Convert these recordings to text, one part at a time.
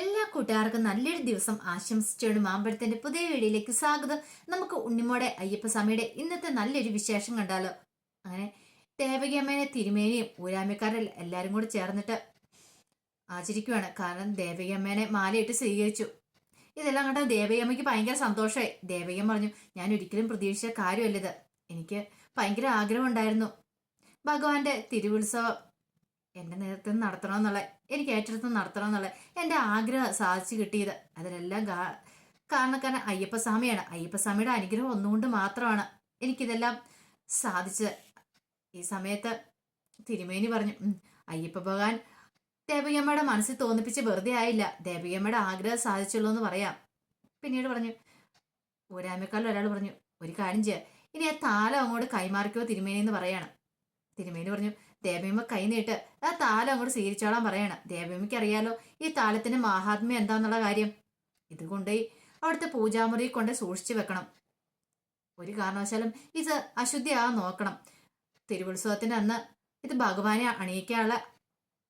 എല്ലാ കൂട്ടുകാർക്കും നല്ലൊരു ദിവസം ആശംസിച്ചുകൊണ്ട് മാമ്പഴത്തിന്റെ പുതിയ വീഡിയോയിലേക്ക് സ്വാഗതം. നമുക്ക് ഉണ്ണിമോടെ അയ്യപ്പസ്വാമിയുടെ ഇന്നത്തെ നല്ലൊരു വിശേഷം കണ്ടാലോ? അങ്ങനെ ദേവകിയമ്മേനെ തിരുമേനിയും ഊരാമ്യക്കാരിൽ എല്ലാരും കൂടി ചേർന്നിട്ട് ആചരിക്കുവാണ്. കാരണം ദേവകിയമ്മേനെ മാലയിട്ട് സ്വീകരിച്ചു. ഇതെല്ലാം കണ്ട ദേവകിയമ്മയ്ക്ക് ഭയങ്കര സന്തോഷമായി. ദേവകിയമ്മ പറഞ്ഞു ഞാൻ ഒരിക്കലും പ്രതീക്ഷിച്ച കാര്യമല്ലത് എനിക്ക് ഭയങ്കര ആഗ്രഹമുണ്ടായിരുന്നു. ഭഗവാന്റെ തിരുവുത്സവം എന്റെ നേതൃത്വം നടത്തണമെന്നുള്ള എനിക്ക് ഏറ്റെടുത്ത് നടത്തണമെന്നുള്ള എന്റെ ആഗ്രഹം സാധിച്ചു കിട്ടിയത്. അതിനെല്ലാം കാ- കാരണക്കാരൻ അയ്യപ്പസ്വാമിയാണ്. അയ്യപ്പസ്വാമിയുടെ അനുഗ്രഹം ഒന്നുകൊണ്ട് മാത്രമാണ് എനിക്കിതെല്ലാം സാധിച്ചത്. ഈ സമയത്ത് തിരുമേനി പറഞ്ഞു "ഉം, അയ്യപ്പ ഭഗവാൻ ദേവികമ്മയുടെ മനസ്സിൽ തോന്നിപ്പിച്ച് വെറുതെ ആയില്ല. ദേവികമ്മയുടെ ആഗ്രഹം സാധിച്ചുള്ളൂ എന്ന് പറയാം. പിന്നീട് പറഞ്ഞു ഊരാമേക്കാൾ ഒരാൾ പറഞ്ഞു ഒരു കാര്യം ചെയ്യാം. ഇനി ആ താലം അങ്ങോട്ട് കൈമാറിക്കോ തിരുമേനി എന്ന് പറയാണ്. തിരുമേനി പറഞ്ഞു ദേവയമ്മ കൈനീട്ട് ആ താലം അങ്ങോട്ട് സ്വീകരിച്ചോളാൻ പറയാണ്. ദേവയമ്മയ്ക്ക് അറിയാലോ ഈ താലത്തിന്റെ മഹാത്മ്യം എന്താന്നുള്ള കാര്യം. ഇതുകൊണ്ട് അവിടുത്തെ പൂജാമുറി കൊണ്ട് സൂക്ഷിച്ചു വെക്കണം. ഒരു കാരണവശാലും ഇത് അശുദ്ധിയാകാൻ നോക്കണം. തിരുവുത്സവത്തിന്റെ അന്ന് ഇത് ഭഗവാനെ അണിയിക്കാനുള്ള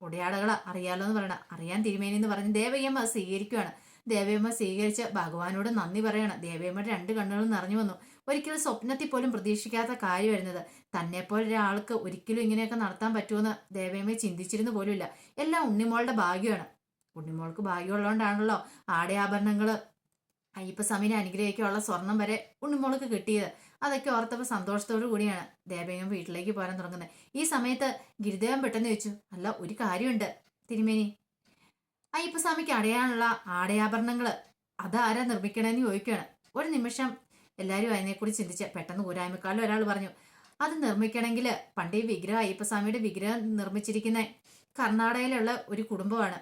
ഉടയാളകളെ അറിയാലോ എന്ന് പറയണം. അറിയാൻ തിരുമേനി എന്ന് പറഞ്ഞ് ദേവയ്യമ്മ സ്വീകരിക്കുകയാണ് ദേവയമ്മ സ്വീകരിച്ച് ഭഗവാനോട് നന്ദി പറയണം. ദേവയമ്മയുടെ രണ്ട് കണ്ണുകളും നിറഞ്ഞു വന്നു. ഒരിക്കലും സ്വപ്നത്തിൽ പോലും പ്രതീക്ഷിക്കാത്ത വരുന്നത് തന്നെപ്പോലെ ഒരാൾക്ക് ഒരിക്കലും ഇങ്ങനെയൊക്കെ നടത്താൻ പറ്റുമെന്ന് ദേവയമ്മ ചിന്തിച്ചിരുന്നു പോലുമില്ല. എല്ലാം ഉണ്ണിമോളുടെ ഭാഗ്യമാണ്. ഉണ്ണിമോൾക്ക് ഭാഗ്യമുള്ളതുകൊണ്ടാണല്ലോ ആടയാഭരണങ്ങൾ അയ്യപ്പസ്വാമിനെ അനുഗ്രഹിക്കാനുള്ള സ്വർണം വരെ ഉണ്ണിമോൾക്ക് കിട്ടിയത്. അതൊക്കെ ഓർത്തപ്പോൾ സന്തോഷത്തോടു കൂടിയാണ് ദേവയമ്മ വീട്ടിലേക്ക് പോരാൻ തുടങ്ങുന്നത്. ഈ സമയത്ത് ഗിരിദേവൻ പെട്ടെന്ന് ചോദിച്ചു അല്ല ഒരു കാര്യമുണ്ട് തിരുമേനി. അയ്യപ്പസ്വാമിക്ക് അടയാനുള്ള ആടയാഭരണങ്ങൾ അതാരാ നിർമ്മിക്കണമെന്ന് ചോദിക്കുകയാണ് ഒരു നിമിഷം എല്ലാവരും അതിനെക്കുറിച്ച് ചിന്തിച്ച് പെട്ടെന്ന് ഊരായ്മക്കാളിൽ ഒരാൾ പറഞ്ഞു അത് നിർമ്മിക്കണമെങ്കിൽ പണ്ട് ഈ വിഗ്രഹം അയ്യപ്പസ്വാമിയുടെ വിഗ്രഹം നിർമ്മിച്ചിരിക്കുന്ന കർണാടകയിലുള്ള ഒരു കുടുംബമാണ്.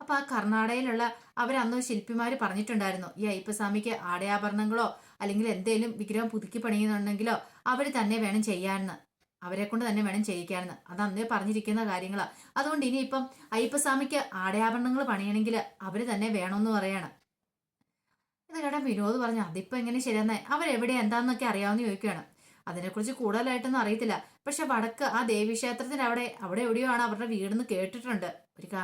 അപ്പോൾ ആ കർണാടകയിലുള്ള അവരന്ന് ശില്പിമാർ പറഞ്ഞിട്ടുണ്ടായിരുന്നു ഈ അയ്യപ്പസ്വാമിക്ക് ആടയാഭരണങ്ങളോ അല്ലെങ്കിൽ എന്തെങ്കിലും വിഗ്രഹം പുതുക്കി പണിയുന്നുണ്ടെങ്കിലോ അവർ തന്നെ വേണം ചെയ്യാനെന്ന്. അവരെ കൊണ്ട് തന്നെ വേണം ചെയ്യിക്കാനെന്ന്. അത് അന്നേ പറഞ്ഞിരിക്കുന്ന കാര്യങ്ങൾ അതുകൊണ്ട് ഇനിയിപ്പം അയ്യപ്പസ്വാമിക്ക് ആടയാഭരണങ്ങൾ പണിയണമെങ്കിൽ അവർ തന്നെ വേണമെന്ന് പറയാണ്. ഇത് കേട്ടാ വിനോദ് പറഞ്ഞു അതിപ്പോ എങ്ങനെ ശരിയെന്നേ? അവരെവിടെ എന്താന്നൊക്കെ അറിയാമെന്ന് ചോദിക്കുകയാണ്. അതിനെക്കുറിച്ച് കൂടുതലായിട്ടൊന്നും അറിയത്തില്ല. പക്ഷെ വടക്ക് ആ ദേവീക്ഷേത്രത്തിന്റെ അവിടെ അവിടെ എവിടെയോ ആണ് അവരുടെ വീടെന്ന് കേട്ടിട്ടുണ്ട്. ഒരു കാ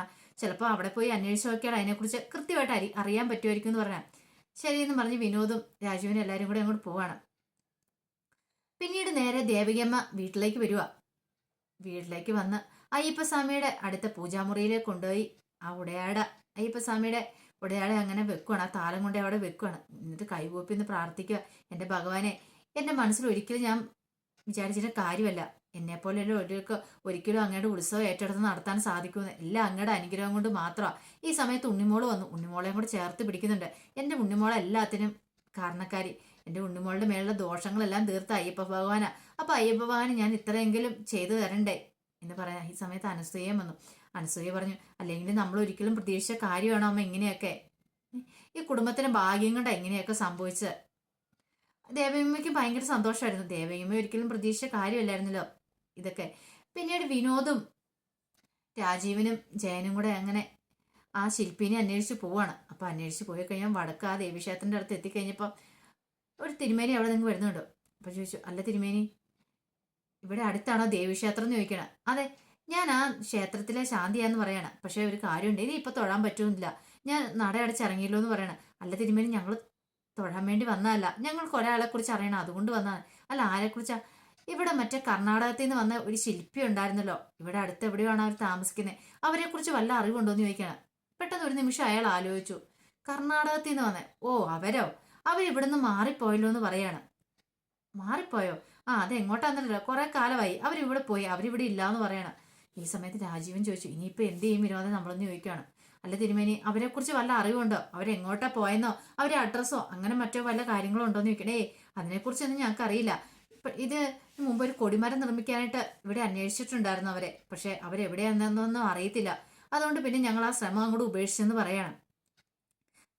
അവിടെ പോയി അന്വേഷിച്ച് നോക്കിയാൽ അതിനെക്കുറിച്ച് കൃത്യമായിട്ട് അറിയാൻ പറ്റുമായിരിക്കും എന്ന് പറഞ്ഞാൽ ശരിയെന്ന് പറഞ്ഞ് വിനോദും രാജുവിനും എല്ലാവരും കൂടെ അങ്ങോട്ട് പോവാണ്. പിന്നീട് നേരെ ദേവികമ്മ വീട്ടിലേക്ക് വരിക വീട്ടിലേക്ക് വന്ന് അയ്യപ്പസ്വാമിയുടെ അടുത്ത പൂജാമുറിയിലേക്ക് കൊണ്ടുപോയി. ആ ഉടയാട അയ്യപ്പസ്വാമിയുടെ ഉടയാട അങ്ങനെ വെക്കുവാണ്. ആ താലം കൊണ്ട് അവിടെ വെക്കുവാണ്. എന്നിട്ട് കൈകൂപ്പി എന്ന് പ്രാർത്ഥിക്കുക. എന്റെ ഭഗവാനെ എന്റെ മനസ്സിൽ ഒരിക്കലും ഞാൻ വിചാരിച്ചിട്ട് കാര്യമല്ല. എന്നെ പോലെയുള്ള ഒരിക്കൽ ഒരിക്കലും അങ്ങയുടെ ഉത്സവം ഏറ്റെടുത്ത് നടത്താൻ സാധിക്കുമെന്ന് എല്ലാം അങ്ങയുടെ അനുഗ്രഹം കൊണ്ട് മാത്രമാണ് ഈ സമയത്ത് ഉണ്ണിമോൾ വന്നു. ഉണ്ണിമോളെയും കൂടെ ചേർത്ത് പിടിക്കുന്നുണ്ട്. എന്റെ ഉണ്ണിമോളെ എല്ലാത്തിനും കാരണക്കാരി. എന്റെ ഉണ്ണുമോളുടെ മേലുള്ള ദോഷങ്ങളെല്ലാം തീർത്ത അയ്യപ്പ ഭഗവാനാ. അപ്പൊ അയ്യപ്പ ഭഗവാന് ഞാൻ ഇത്രയെങ്കിലും ചെയ്തു തരണ്ടേ? എന്ന് പറയാൻ ഈ സമയത്ത് അനസൂയം വന്നു. അനസൂയ പറഞ്ഞു അല്ലെങ്കിൽ നമ്മൾ ഒരിക്കലും പ്രതീക്ഷിച്ച കാര്യമാണോ അമ്മ ഇങ്ങനെയൊക്കെ? ഈ കുടുംബത്തിന് ഭാഗ്യം കൊണ്ട് എങ്ങനെയൊക്കെ സംഭവിച്ചത് ദേവയമ്മയ്ക്ക് ഭയങ്കര സന്തോഷമായിരുന്നു ദേവയമ്മ ഒരിക്കലും പ്രതീക്ഷിച്ച കാര്യമല്ലായിരുന്നല്ലോ ഇതൊക്കെ. പിന്നീട് വിനോദും രാജീവനും ജയനും കൂടെ അങ്ങനെ ആ ശില്പിനെ അന്വേഷിച്ച് പോവാണ്. അപ്പൊ അന്വേഷിച്ച് പോയി കഴിഞ്ഞാൽ വടക്ക് ആ ദേവീക്ഷേത്രത്തിന്റെ അടുത്ത് എത്തിക്കഴിഞ്ഞപ്പോൾ ഒരു തിരുമേനി അവിടെ നിന്ന് വരുന്നുണ്ട്. അപ്പൊ ചോദിച്ചു അല്ല തിരുമേനി ഇവിടെ അടുത്താണോ ദേവീക്ഷേത്രം എന്ന് ചോദിക്കണം. അതെ ഞാൻ ആ ക്ഷേത്രത്തിലെ ശാന്തിയാന്ന് പറയണം. പക്ഷെ ഒരു കാര്യമുണ്ട് ഇനി ഇപ്പൊ തൊഴാൻ പറ്റുന്നില്ല. ഞാൻ നട അടച്ചിറങ്ങിയല്ലോ എന്ന് പറയണം. അല്ല തിരുമേനി ഞങ്ങൾ തൊഴാൻ വേണ്ടി വന്നതല്ല. ഞങ്ങൾക്ക് ഒരാളെ കുറിച്ച് അറിയണം അതുകൊണ്ട് വന്നതാണ്. അല്ല ആരെ കുറിച്ചാ? ഇവിടെ മറ്റേ കർണാടകത്തിൽ നിന്ന് വന്ന ഒരു ശില്പി ഉണ്ടായിരുന്നല്ലോ. ഇവിടെ അടുത്ത് എവിടെയാണ് അവർ താമസിക്കുന്നത് അവരെ കുറിച്ച് വല്ല അറിവുണ്ടോ എന്ന് ചോദിക്കണം. പെട്ടെന്ന് ഒരു നിമിഷം അയാൾ ആലോചിച്ചു. കർണാടകത്തിൽ നിന്ന് വന്നേ? ഓ അവരോ? അവരിവിടുന്ന് മാറിപ്പോയല്ലോ എന്ന് പറയാണ്. മാറിപ്പോയോ? ആ അത് എങ്ങോട്ടാന്നല്ലോ കുറെ കാലമായി. അവരിവിടെ പോയി. അവരിവിടെ ഇല്ല എന്ന് പറയണം. ഈ സമയത്ത് രാജീവൻ ചോദിച്ചു ഇനിയിപ്പോ എന്ത് ചെയ്യും വിനോദം? നമ്മളൊന്ന് ചോദിക്കുകയാണ് അല്ല തിരുമേനി അവരെ കുറിച്ച് വല്ല അറിവുണ്ടോ? അവരെങ്ങോട്ടാ പോയെന്നോ? അവരെ അഡ്രസ്സോ അങ്ങനെ മറ്റോ വല്ല കാര്യങ്ങളോ ഉണ്ടോ എന്ന് ചോദിക്കണേ അതിനെക്കുറിച്ചൊന്നും ഞങ്ങൾക്ക് അറിയില്ല ഇത് മുമ്പ് ഒരു കൊടിമരം നിർമ്മിക്കാനായിട്ട് ഇവിടെ അന്വേഷിച്ചിട്ടുണ്ടായിരുന്നു അവരെ. പക്ഷെ അവരെവിടെയാണെന്നൊന്നും അറിയത്തില്ല. അതുകൊണ്ട് പിന്നെ ഞങ്ങൾ ആ ശ്രമം അങ്ങോട്ട് ഉപേക്ഷിച്ചെന്ന് പറയാണ്.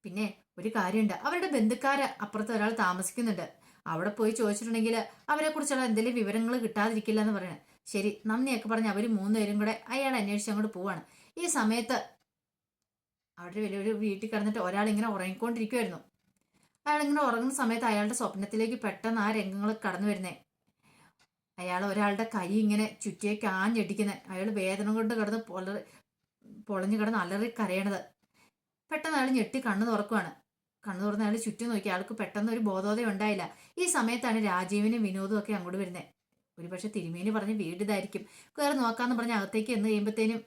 പിന്നെ ഒരു കാര്യമുണ്ട്. അവരുടെ ബന്ധുക്കാര് അപ്പുറത്ത് ഒരാൾ താമസിക്കുന്നുണ്ട്. അവിടെ പോയി ചോദിച്ചിട്ടുണ്ടെങ്കിൽ അവരെ കുറിച്ചുള്ള എന്തെങ്കിലും വിവരങ്ങൾ കിട്ടാതിരിക്കില്ല എന്ന് പറയണേ. ശരി നന്ദിയൊക്കെ പറഞ്ഞ് അവർ മൂന്നുപേരും കൂടെ അയാൾ അന്വേഷിച്ച് അങ്ങോട്ട് പോവാണ്. ഈ സമയത്ത് അവിടെ വലിയൊരു വീട്ടിൽ കിടന്നിട്ട് ഒരാൾ ഇങ്ങനെ ഉറങ്ങിക്കൊണ്ടിരിക്കുമായിരുന്നു അയാൾ ഇങ്ങനെ ഉറങ്ങുന്ന സമയത്ത് അയാളുടെ സ്വപ്നത്തിലേക്ക് പെട്ടെന്ന് ആ രംഗങ്ങൾ കടന്നു വരുന്നേ. അയാൾ ഒരാളുടെ കൈ ഇങ്ങനെ ചുറ്റിയേക്ക് ആഞ്ഞടിക്കുന്നത് അയാൾ വേദന കൊണ്ട് കിടന്ന് പൊളറി പൊളഞ്ഞു കിടന്ന് അലറി കരയണത്. പെട്ടെന്ന് അയാൾ ഞെട്ടി കണ്ണു തുറക്കുവാണ് കണ്ണു തുറന്ന് അയാൾ ചുറ്റും നോക്കി. അയാൾക്ക് പെട്ടെന്ന് ഒരു ബോധോദയം ഉണ്ടായില്ല. ഈ സമയത്താണ് രാജീവിനും വിനോദും ഒക്കെ അങ്ങോട്ട് വരുന്നത്. ഒരുപക്ഷെ തിരുമേനി പറഞ്ഞ് വീടിതായിരിക്കും. കയറി നോക്കാന്ന് പറഞ്ഞ് അകത്തേക്ക് എന്ന് കഴിയുമ്പോഴത്തേനും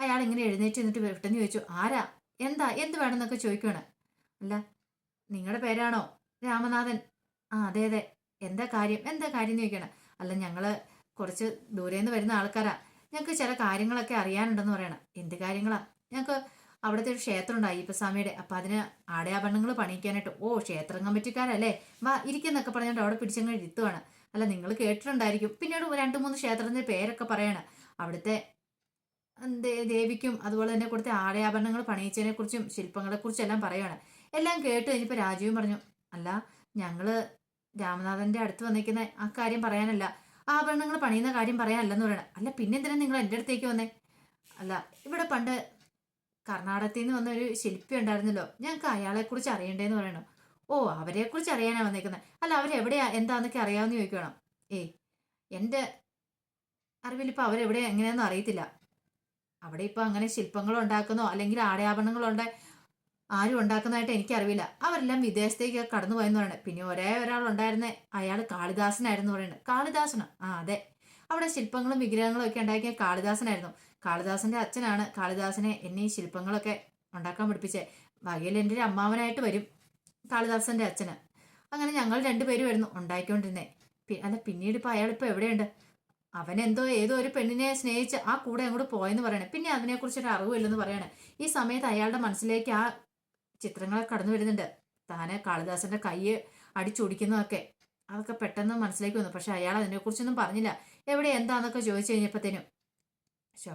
അയാൾ ഇങ്ങനെ എഴുന്നേറ്റ് എന്നിട്ട് പെട്ടെന്ന് ചോദിച്ചു ആരാ? എന്താ? എന്ത് വേണമെന്നൊക്കെ ചോദിക്കുവാണ്. അല്ല നിങ്ങളുടെ പേരാണോ? രാമനാഥൻ. ആ അതെ അതെ. എന്താ കാര്യം? എന്താ കാര്യം? എന്ന് ചോദിക്കണം അല്ല ഞങ്ങൾ കുറച്ച് ദൂരെ നിന്ന് വരുന്ന ആൾക്കാരാ. ഞങ്ങൾക്ക് ചില കാര്യങ്ങളൊക്കെ അറിയാനുണ്ടെന്ന് പറയണം. എന്ത് കാര്യങ്ങളാ? ഞങ്ങൾക്ക് അവിടുത്തെ ഒരു ക്ഷേത്രം ഉണ്ട് അയ്യപ്പസ്വാമിയുടെ അപ്പൊ അതിന് ആടയാഭരണങ്ങൾ പണിയിക്കാനായിട്ട് ഓ ക്ഷേത്രം കമ്മിറ്റിക്കാരല്ലേ? വാ ഇരിക്കുന്നൊക്കെ പറഞ്ഞിട്ട് അവിടെ പിടിച്ചങ്ങ് ഇരുത്തുവാണ്. അല്ല നിങ്ങൾ കേട്ടിട്ടുണ്ടായിരിക്കും. പിന്നീട് രണ്ട് മൂന്ന് ക്ഷേത്രത്തിന്റെ പേരൊക്കെ പറയാണ്. അവിടുത്തെ ദേവിക്കും അതുപോലെ തന്നെ കൊടുത്ത ആടയാഭരണങ്ങൾ പണിയിച്ചതിനെ കുറിച്ചും ശില്പങ്ങളെ കുറിച്ചും എല്ലാം പറയുകയാണ് എല്ലാം കേട്ട് കഴിഞ്ഞപ്പോൾ രാജീവ് പറഞ്ഞു അല്ല ഞങ്ങൾ രാമനാഥന്റെ അടുത്ത് വന്നിരിക്കുന്ന ആ കാര്യം പറയാനല്ല. ആഭരണങ്ങൾ പണിയുന്ന കാര്യം പറയാനല്ലെന്ന് പറയണം. അല്ല പിന്നെന്തിനാ നിങ്ങൾ എന്റെ അടുത്തേക്ക് വന്നേ? അല്ല ഇവിടെ പണ്ട് കർണാടകത്തിൽ നിന്ന് വന്ന ഒരു ശില്പി ഉണ്ടായിരുന്നല്ലോ. ഞങ്ങൾക്ക് അയാളെ കുറിച്ച് അറിയണ്ടേന്ന് പറയണം. ഓ അവരെ കുറിച്ച് അറിയാനാണ് വന്നേക്കുന്നത് അല്ല അവരെവിടെയാ? എന്താന്നൊക്കെ അറിയാമെന്ന് ചോദിക്കണം. ഏയ് എന്റെ അറിവിൽ ഇപ്പൊ അവരെവിടെ എങ്ങനെയാണെന്ന് അറിയത്തില്ല. അവിടെ ഇപ്പൊ അങ്ങനെ ശില്പങ്ങൾ ഉണ്ടാക്കുന്നോ അല്ലെങ്കിൽ ആടയാഭരണങ്ങളുണ്ട് ആരും ഉണ്ടാക്കുന്നതായിട്ട് എനിക്കറിവില്ല. അവരെല്ലാം വിദേശത്തേക്ക് കടന്നു പോയെന്ന് പറയുന്നത് പിന്നെ ഒരേ ഒരാൾ ഉണ്ടായിരുന്നേ അയാൾ കാളിദാസനായിരുന്നു പറയുന്നത് കാളിദാസനോ? ആ അതെ. അവിടെ ശില്പങ്ങളും വിഗ്രഹങ്ങളും ഒക്കെ ഉണ്ടാക്കിയ കാളിദാസനായിരുന്നു. കാളിദാസന്റെ അച്ഛനാണ് കാളിദാസനെ എന്നെ ഈ ശില്പങ്ങളൊക്കെ ഉണ്ടാക്കാൻ പഠിപ്പിച്ചത് വകയിൽ എന്റെ ഒരു അമ്മാവനായിട്ട് വരും കാളിദാസന്റെ അച്ഛന്. അങ്ങനെ ഞങ്ങൾ രണ്ടുപേരും വരുന്നു ഉണ്ടാക്കിക്കൊണ്ടിരുന്നേ അല്ല പിന്നീട് ഇപ്പൊ അയാൾ ഇപ്പൊ എവിടെയുണ്ട്? അവൻ എന്തോ ഏതോ ഒരു പെണ്ണിനെ സ്നേഹിച്ച് ആ കൂടെ അങ്ങോട്ട് പോയെന്ന് പറയണേ. പിന്നെ അതിനെക്കുറിച്ച് ഒരു അറിവില്ലെന്ന് പറയണേ. ഈ സമയത്ത് അയാളുടെ മനസ്സിലേക്ക് ആ ചിത്രങ്ങളൊക്കെ കടന്നു വരുന്നുണ്ട്. താനെ കാളിദാസന്റെ കൈ അടിച്ചൊടിക്കുന്നതൊക്കെ. അതൊക്കെ പെട്ടെന്ന് മനസ്സിലേക്ക് വന്നു. പക്ഷെ അയാൾ അതിനെക്കുറിച്ചൊന്നും പറഞ്ഞില്ല. എവിടെ എന്താന്നൊക്കെ ചോദിച്ചു കഴിഞ്ഞപ്പോഴത്തേനും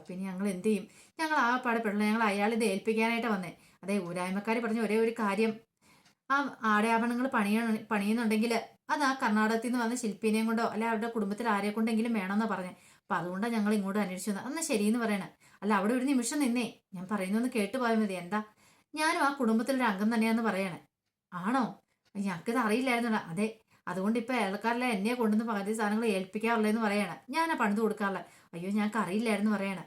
ഇനി ഞങ്ങൾ എന്ത് ചെയ്യും ഞങ്ങൾ ആ പാടപ്പെടില്ല ഞങ്ങൾ അയാൾ ഇത് ഏൽപ്പിക്കാനായിട്ട് വന്നേ. അതെ ഊരായ്മക്കാർ പറഞ്ഞ ഒരേ ഒരു കാര്യം. ആ ആടയാഭരണങ്ങൾ പണിയ പണിയുന്നുണ്ടെങ്കിൽ അത് ആ കർണാടകത്തിൽ നിന്ന് വന്ന ശില്പിനെയും കൊണ്ടോ അല്ലെ അവരുടെ കുടുംബത്തിൽ ആരെ കൊണ്ടെങ്കിലും വേണമെന്ന് പറഞ്ഞേ. അപ്പൊ അതുകൊണ്ടാണ് ഞങ്ങൾ ഇങ്ങോട്ട് അന്വേഷിച്ചു വന്നത്. അന്ന് ശരിയെന്ന് പറയണേ. അല്ല അവിടെ ഒരു നിമിഷം നിന്നേ. ഞാൻ പറയുന്നൊന്ന് കേട്ടു പോയാൽ മതി. എന്താ? ഞാനും ആ കുടുംബത്തിലൊരു അംഗം തന്നെയാന്ന് പറയണേ. ആണോ? ഞങ്ങൾക്കിത് അറിയില്ലായിരുന്നടാ. അതെ അതുകൊണ്ട് ഇപ്പൊ അയൽക്കാരിലെ എന്നെ കൊണ്ടുവന്ന് പകുതി സാധനങ്ങൾ പറയണം പറയണേ. ഞാനാ പണിത് കൊടുക്കാറില്ല അയ്യോ ഞാൻ അറിയില്ലായിരുന്നു പറയണേ.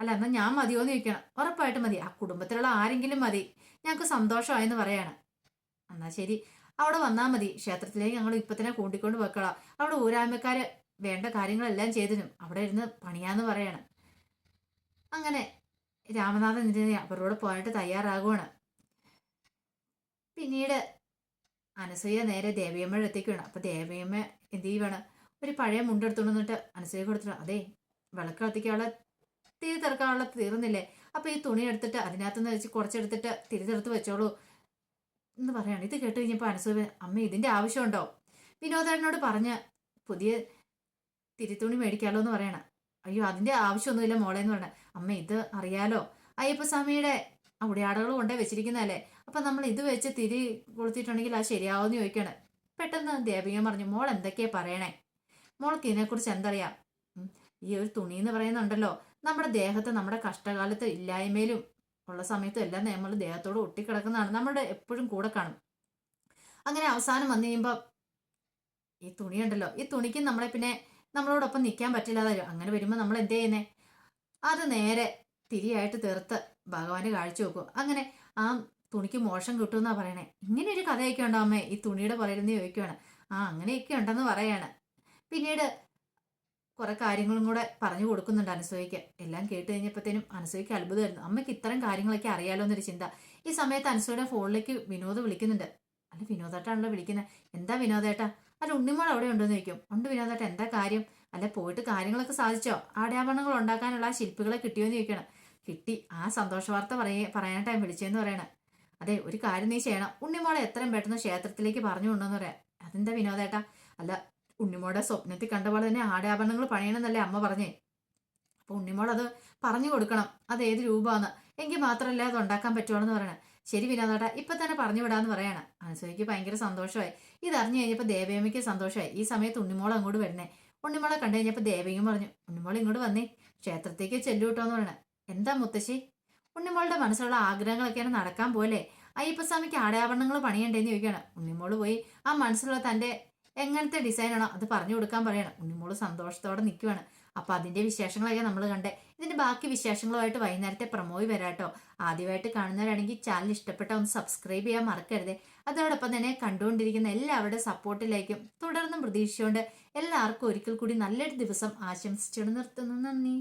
അല്ല എന്നാ ഞാൻ മതിയോ എന്ന് ചോദിക്കണം. ഉറപ്പായിട്ട് മതി. ആ കുടുംബത്തിലുള്ള ആരെങ്കിലും മതി. ഞങ്ങൾക്ക് സന്തോഷമായെന്ന് പറയാണ്. എന്നാ ശരി. അവിടെ വന്നാൽ മതി. ക്ഷേത്രത്തിലേക്ക് ഞങ്ങൾ ഇപ്പൊ തന്നെ കൂട്ടിക്കൊണ്ട് വെക്കളാം അവിടെ ഊരാമക്കാർ വേണ്ട കാര്യങ്ങളെല്ലാം ചെയ്തിനും അവിടെ ഇരുന്ന് പണിയാന്ന് പറയണം. അങ്ങനെ രാമനാഥൻ അവരോട് പോയിട്ട് തയ്യാറാകുവാണ്. പിന്നീട് അനസൂയ നേരെ ദേവിയമ്മയുടെ അടുത്തേക്ക് വേണം. അപ്പൊ ദേവിയമ്മ എന്ത് ചെയ്യുവാണ്? ഒരു പഴയ മുണ്ടെടുത്തോണ്ട് വന്നിട്ട് അനസൂയ കൊടുത്തിട്ട് അതെ വിളക്ക് കത്തിക്കാനുള്ള തിരി തിറക്കാനുള്ള തീർന്നില്ലേ അപ്പൊ ഈ തുണി എടുത്തിട്ട് അതിനകത്തുനിന്ന് വെച്ച് കുറച്ചെടുത്തിട്ട് തിരി തെറുത്ത് വെച്ചോളൂ എന്ന് പറയാണ്. ഇത് കേട്ട് കഴിഞ്ഞപ്പോൾ അനസൂയ അമ്മ ഇതിന്റെ ആവശ്യമുണ്ടോ? വിനോദേട്ടനോട് പറഞ്ഞ് പുതിയ തിരിത്തുണി മേടിക്കാലോ എന്ന് പറയണം. അയ്യോ അതിന്റെ ആവശ്യമൊന്നുമില്ല മോളെ എന്ന് പറയണ. അമ്മ ഇത് അറിയാലോ. അയ്യപ്പസ്വാമിയുടെ ഉടയാടകൾ കൊണ്ടേ വെച്ചിരിക്കുന്നതല്ലേ? അപ്പൊ നമ്മൾ ഇത് വെച്ച് തിരി കൊളുത്തിയിട്ടുണ്ടെങ്കിൽ അത് ശരിയാവുമെന്ന് ചോദിക്കണേ പെട്ടെന്ന് ദേവിക പറഞ്ഞു മോൾ എന്തൊക്കെയാ പറയണേ? മോൾക്ക് ഇതിനെക്കുറിച്ച് എന്തറിയാം? ഈ ഒരു തുണി എന്ന് പറയുന്നുണ്ടല്ലോ. നമ്മുടെ ദേഹത്ത് നമ്മുടെ കഷ്ടകാലത്ത് ഇല്ലായ്മയിലും ഉള്ള സമയത്തും എല്ലാം നമ്മൾ ദേഹത്തോട് ഒട്ടിക്കിടക്കുന്നതാണ്. നമ്മുടെ എപ്പോഴും കൂടെ കാണും. അങ്ങനെ അവസാനം വന്നു കഴിയുമ്പോൾ ഈ തുണിയുണ്ടല്ലോ. ഈ തുണിക്ക് നമ്മളെ പിന്നെ നമ്മളോടൊപ്പം നിൽക്കാൻ പറ്റില്ലാതെ അങ്ങനെ വരുമ്പോൾ നമ്മൾ എന്ത് ചെയ്യുന്നേ? അത് നേരെ തിരിയായിട്ട് തീർത്ത് ഭഗവാന് കാഴ്ച വെക്കും. അങ്ങനെ ആ തുണിക്ക് മോശം കിട്ടുമെന്നാ പറയണേ. ഇങ്ങനെ ഒരു കഥയൊക്കെ ഉണ്ടോ അമ്മേ? ഈ തുണിയുടെ പറയുന്നത് ചോദിക്കുവാണ്. ആ അങ്ങനെയൊക്കെ ഉണ്ടെന്ന് പറയാണ്. പിന്നീട് കുറെ കാര്യങ്ങളും കൂടെ പറഞ്ഞു കൊടുക്കുന്നുണ്ട് അനസൂയയ്ക്ക്. എല്ലാം കേട്ട് കഴിഞ്ഞപ്പോഴത്തേനും അനസൂയയ്ക്ക് അത്ഭുതമായിരുന്നു. അമ്മയ്ക്ക് ഇത്തരം കാര്യങ്ങളൊക്കെ അറിയാലോ എന്നൊരു ചിന്ത. ഈ സമയത്ത് അനസൂയുടെ ഫോണിലേക്ക് വിനോദ് വിളിക്കുന്നുണ്ട്. അല്ല വിനോദേട്ടാണല്ലോ വിളിക്കുന്നത് എന്താ വിനോദേട്ടാ? അല്ല ഉണ്ണിമോൾ അവിടെ ഉണ്ടോന്ന് ചോദിക്കും. ഉണ്ട് വിനോദേട്ട എന്താ കാര്യം? അല്ല പോയിട്ട് കാര്യങ്ങളൊക്കെ സാധിച്ചോ? ആടയാഭരണങ്ങൾ ഉണ്ടാക്കാനുള്ള ശില്പികളെ കിട്ടിയോ എന്ന് ചോദിക്കണം. കിട്ടി. ആ സന്തോഷ വാർത്ത പറയ പറയാനായിട്ടാണ് വിളിച്ചതെന്ന് പറയണേ. അതെ ഒരു കാര്യം നീ ചെയ്യണം. ഉണ്ണിമോളെ എത്രയും പെട്ടെന്ന് ക്ഷേത്രത്തിലേക്ക് പറഞ്ഞു കൊണ്ടെന്ന് പറയാം. അതെന്താ വിനോദേട്ടാ അല്ല ഉണ്ണിമോളുടെ സ്വപ്നത്തിൽ കണ്ട പോലെ തന്നെ ആടയാഭരണങ്ങൾ പണിയണമെന്നല്ലേ അമ്മ പറഞ്ഞേ. അപ്പൊ ഉണ്ണിമോൾ അത് പറഞ്ഞു കൊടുക്കണം. അത് ഏത് രൂപമാണ് എങ്കിൽ മാത്രമല്ല അത് ഉണ്ടാക്കാൻ പറ്റുവാണെന്ന് പറയണേ. ശരി വിനോദേട്ടാ ഇപ്പൊ തന്നെ പറഞ്ഞു വിടാന്ന് പറയണം. അനുസരിക്ക് ഭയങ്കര സന്തോഷമായി. ഇത് അറിഞ്ഞു കഴിഞ്ഞപ്പോ ദേവയമ്മയ്ക്ക് സന്തോഷമായി. ഈ സമയത്ത് ഉണ്ണിമോൾ അങ്ങോട്ട് വരണേ. ഉണ്ണിമോളെ കണ്ടു കഴിഞ്ഞപ്പോ ദേവയും പറഞ്ഞു ഉണ്ണിമോൾ ഇങ്ങോട്ട് വന്നേ. ക്ഷേത്രത്തേക്ക് ചെല്ലൂട്ടോ എന്ന് പറയണേ. എന്താ മുത്തശ്ശി? ഉണ്ണിമോളുടെ മനസ്സിലുള്ള ആഗ്രഹങ്ങളൊക്കെയാണ് നടക്കാൻ പോലെ അയ്യപ്പസ്വാമിക്ക് ആടയാഭരണങ്ങൾ പണിയണ്ടേന്ന് ചോദിക്കുകയാണ്. ഉണ്ണിമോൾ പോയി ആ മനസ്സിലുള്ള തന്റെ എങ്ങനത്തെ ഡിസൈൻ ആണോ അത് പറഞ്ഞു കൊടുക്കാൻ പറയണം. ഉണ്ണിമോൾ സന്തോഷത്തോടെ നിൽക്കുകയാണ് അപ്പൊ അതിന്റെ വിശേഷങ്ങളൊക്കെ നമ്മൾ കണ്ടേ. ഇതിന്റെ ബാക്കി വിശേഷങ്ങളുമായിട്ട് വൈകുന്നേരത്തെ പ്രമോയി വരാട്ടോ ആദ്യമായിട്ട് കാണുന്നവരാണെങ്കിൽ ചാനൽ ഇഷ്ടപ്പെട്ട ഒന്ന് സബ്സ്ക്രൈബ് ചെയ്യാൻ മറക്കരുത്. അതോടൊപ്പം തന്നെ കണ്ടുകൊണ്ടിരിക്കുന്ന എല്ലാവരുടെ സപ്പോർട്ടിലേക്കും തുടർന്നും പ്രതീക്ഷിച്ചുകൊണ്ട് എല്ലാവർക്കും ഒരിക്കൽ കൂടി നല്ലൊരു ദിവസം ആശംസിച്ചുകൊണ്ട് നിർത്തുന്നു. നന്ദി.